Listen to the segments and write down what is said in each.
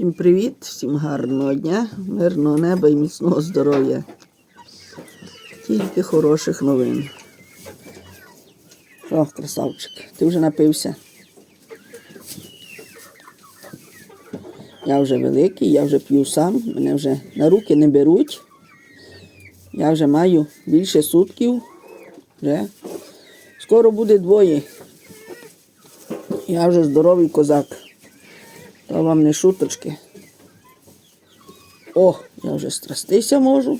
Всім привіт, всім гарного дня, мирного неба і міцного здоров'я. Тільки хороших новин. Що, красавчик, ти вже напився? Я вже великий, я вже п'ю сам, мене вже на руки не беруть. Я вже маю більше сутків. Вже. Скоро буде двоє. Я вже здоровий козак. То вам не шуточки. О, я вже страстися можу.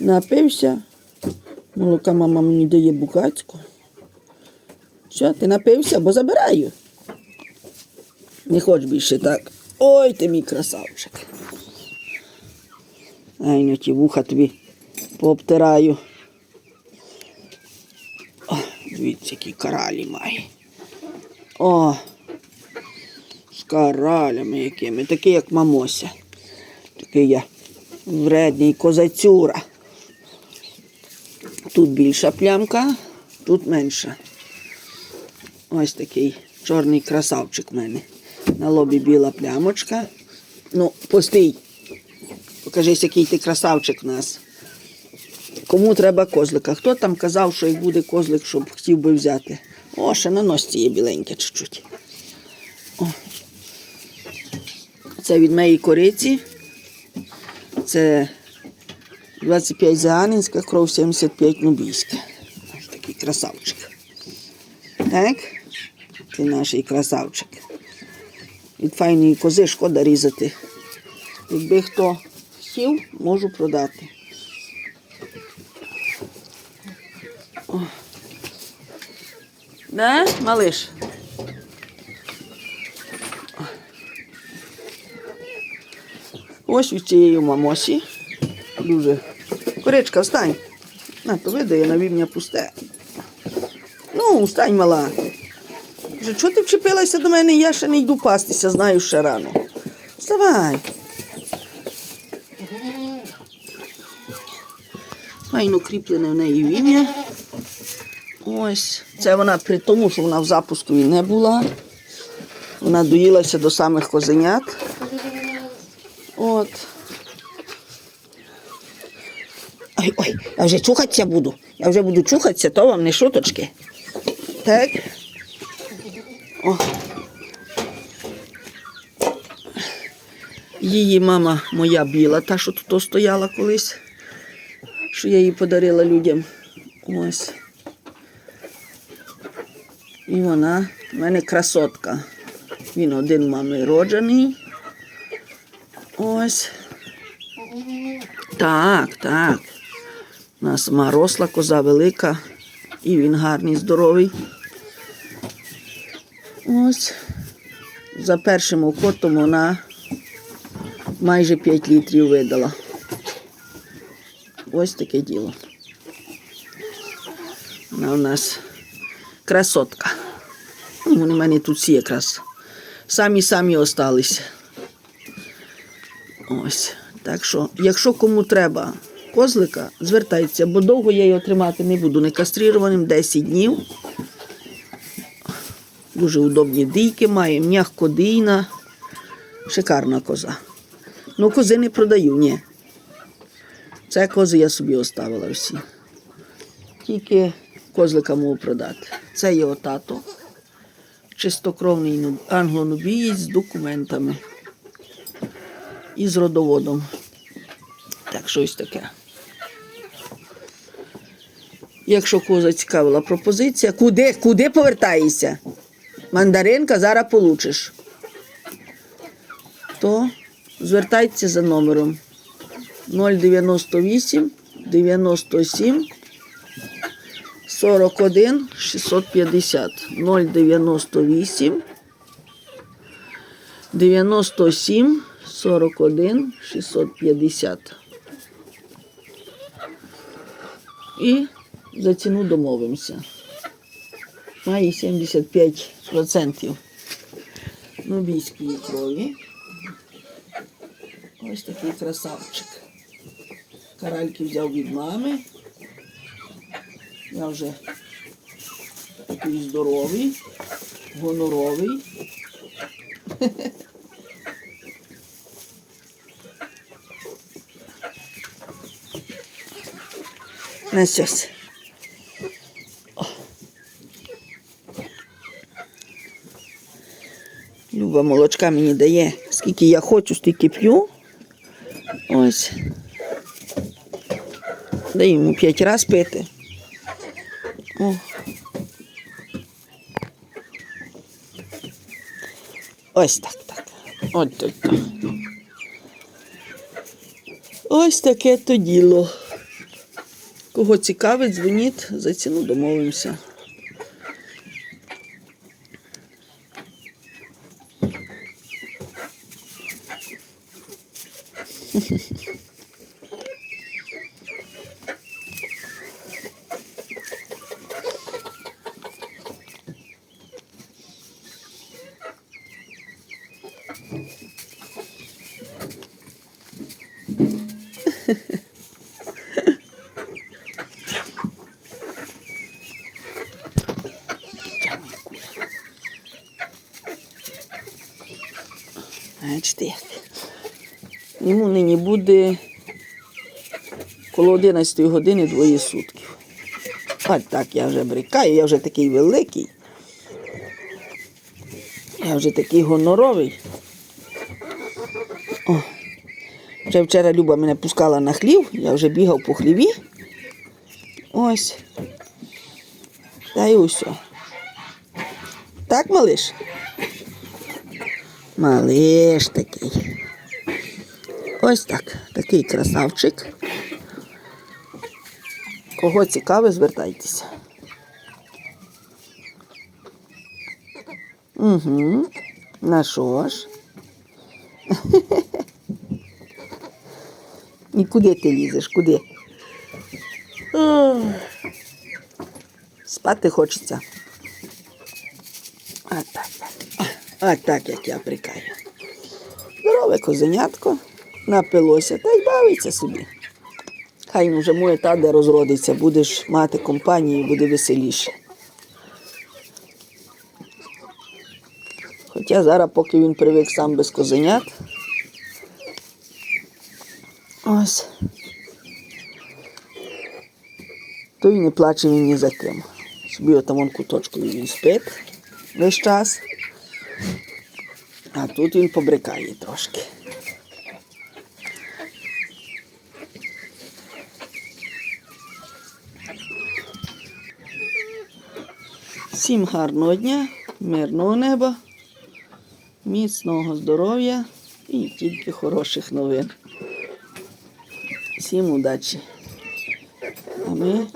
Напився. Молока мама мені дає букацьку. Що, ти напився, бо забираю. Не хоч більше так. Ой, ти мій красавчик. Ай, ну ті вуха тобі пообтираю. О, дивіться, які каралі має. О, з каралями якими, такий, як мамося. Такий я вредний козацюра. Тут більша плямка, тут менша. Ось такий чорний красавчик в мене. На лобі біла плямочка. Ну, постій. Покажись, який ти красавчик в нас. Кому треба козлика? Хто там казав, що як буде козлик, щоб хотів би взяти? О, ще на носці є біленьке чуть-чуть. О. Це від моєї кориці. Це 25 заганинська, кров 75 нубійська. Ось такий красавчик. Так? Це наш красавчик. Від файної кози шкода різати. Якби хто хотів, можу продати. О. Да, малиш? Ось від цієї мамосі. Дуже. Коричка, встань. На, то видає, на вівня пусте. Ну, встань, мала. Вже чого ти вчепилася до мене? Я ще не йду пастися, знаю ще рано. Вставай. Файно кріплене в неї вім'я. Ось. Це вона при тому, що вона в запуску і не була. Вона доїлася до самих козенят. От. Ой, ой, я вже чухатися буду. Я вже буду чухатися, то вам не шуточки. Так. О. Її мама моя біла, та, що тут стояла колись, що я її подарила людям. Ось. І вона в мене красотка. Він один мами роджений. Ось. Так, так. У нас сама росла коза велика. І він гарний, здоровий. Ось. За першим окотом вона майже 5 літрів видала. Ось таке діло. Вона у нас красотка. Ну, Вони в мене тут всі якраз самі-самі осталися. Ось. Так що, якщо кому треба козлика, звертайтеся, бо довго я його тримати не буду. Не кастрированим 10 днів. Дуже удобні дійки має, м'якодійна, шикарна коза. Ну, кози не продаю, ні. Це кози я собі оставила всі. Тільки козлика можу продати. Це його тато. Чистокровний ну- англонубієць з документами. І з родоводом. Так, щось таке. Якщо кого зацікавила пропозиція, куди, куди повертаєшся? Мандаринка зараз получиш. То звертайтеся за номером 098 97 41 650 098 97 41 650. І за ціну домовимося. Має 75% нубійської крові. Ось такий красавчик. Каральки взяв від мами. Я вже такий здоровий, гоноровий. На щось. Люба молочка мені дає. Скільки я хочу, стільки п'ю. Ось. Дай йому п'ять раз пити. О. Ось так, так. Ось так. так. Ось таке то діло. Кого цікавить, дзвоніть, за ціну домовимося. Бачите як. Йому нині буде коло 11 години двоє сутків. От так я вже брикаю, я вже такий великий. Я вже такий гоноровий. О. Вже вчора Люба мене пускала на хлів, я вже бігав по хліві. Ось. Та й усе. Так, малиш? Малиш такий. Ось так. Такий красавчик. Кого цікаве, звертайтеся. Угу. На що ж? І куди ти лізеш? Куди? Спати хочеться. А так. А так, як я прикаю. Здорове козенятко напилося та й бавиться собі. Хай вже моє та де розродиться, будеш мати компанію, буде веселіше. Хоча зараз, поки він привик сам без козенят. Ось. То й не плаче він ні за ким. Собі отам вон куточкові він спить весь час. А тут він побрикає трошки. Всім гарного дня, мирного неба, міцного здоров'я і тільки хороших новин. Всім удачі. А ми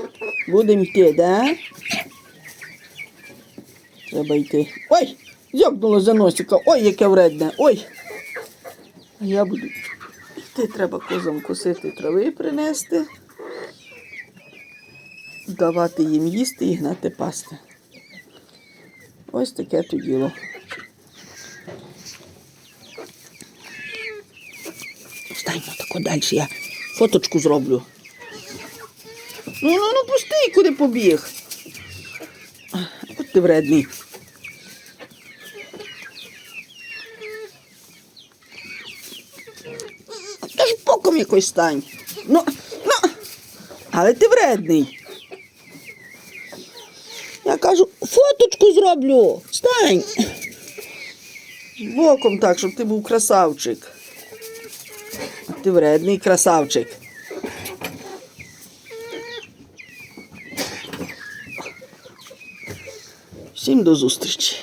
будемо йти, да? Треба йти. Ой! Зьобнуло за носика. Ой, яке вредне. Ой. А я буду йти, треба козам косити трави принести, давати їм їсти і гнати пасти. Ось таке то діло. Встаньмо тако далі, я фоточку зроблю. Ну, ну, ну пусти, куди побіг. От ти вредний. Та ж боком якось стань. Ну, ну, але ти вредний. Я кажу, фоточку зроблю. Стань. Боком так, щоб ти був красавчик. Ти вредний красавчик. Всім до зустрічі.